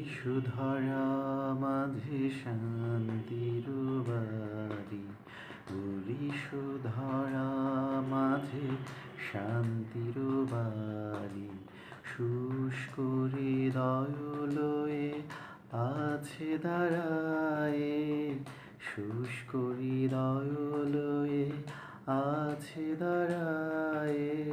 বরিশুধরা মাঝে শান্তির বাড়ি। বরিশুধরা মাঝে শান্তির বাড়ি। শুষ্ক হৃদয় লয়ে আছে দাঁড়ায়। শুষ্ক হৃদয় লয়ে আছে দাঁড়ায়।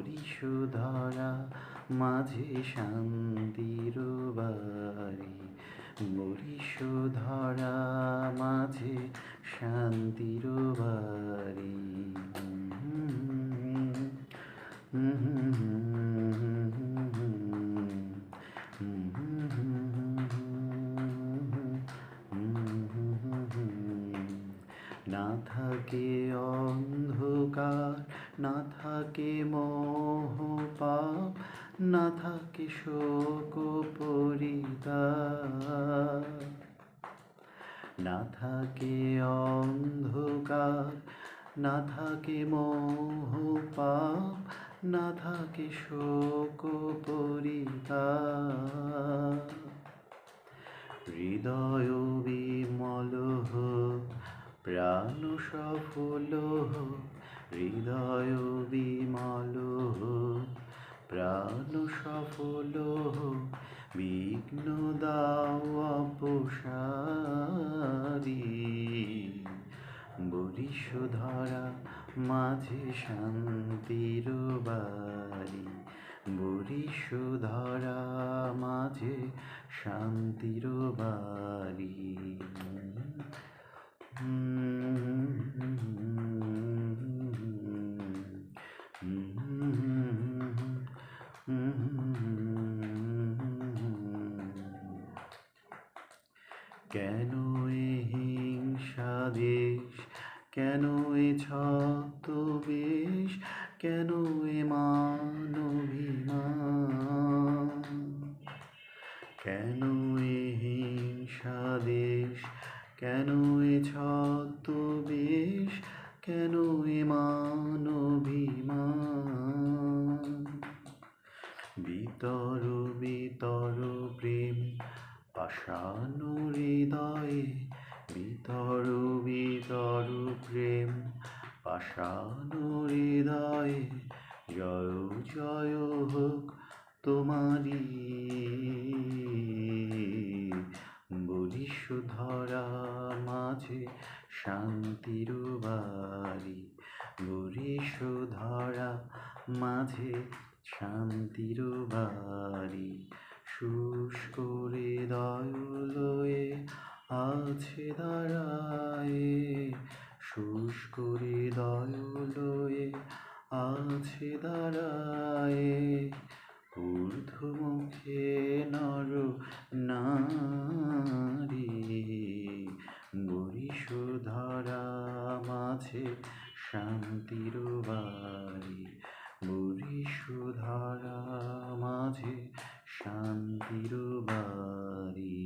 বরিশোধরা মাঝে শান্তির বাড়ি। ধরা মাঝে শান্তির বাড়ি। না থাকে অন্ধকার, না থাকে মোহ পাপ না থাকে শোক না থাকে অন্ধকার, না থাকে মোহ পাপ না থাকে শোক পরিতাপ হৃদয় প্রাণ সফল হৃদয় বিমল প্রাণ সফল বিঘ্ন দাও অপসারি। বরিশধরা মাঝে শান্তির বাড়ি। বরিশধরা মাঝে শান্তির বাড়ি। কেন এ হিংসা দেশ? কেন এ ছদ্মবেশ কেন এ মানবিমান? কেন এ হিংসা দেশ? কেন এ ছদ্মবেশ কেন এ মানবিমান পাষাণ হৃদয়ে বিতর বিতর প্রেম। পাষাণ হৃদয়ে জয় জয় হোক তোমারি বরিশধরা মাঝে শান্তির বাড়ি। বরিশধরা মাঝে শান্তির বাড়ি। শুষ্ক হৃদয় লয়ে আছে দাঁড়ায়। শুষ্ক হৃদয় লয়ে আছে দাঁড়ায়। ঊর্ধ্বমুখে নর নারী, বরিশোধরা মাঝে শান্তির বাড়ি, বরিশোধরা মাঝে শান্তির বাড়ি।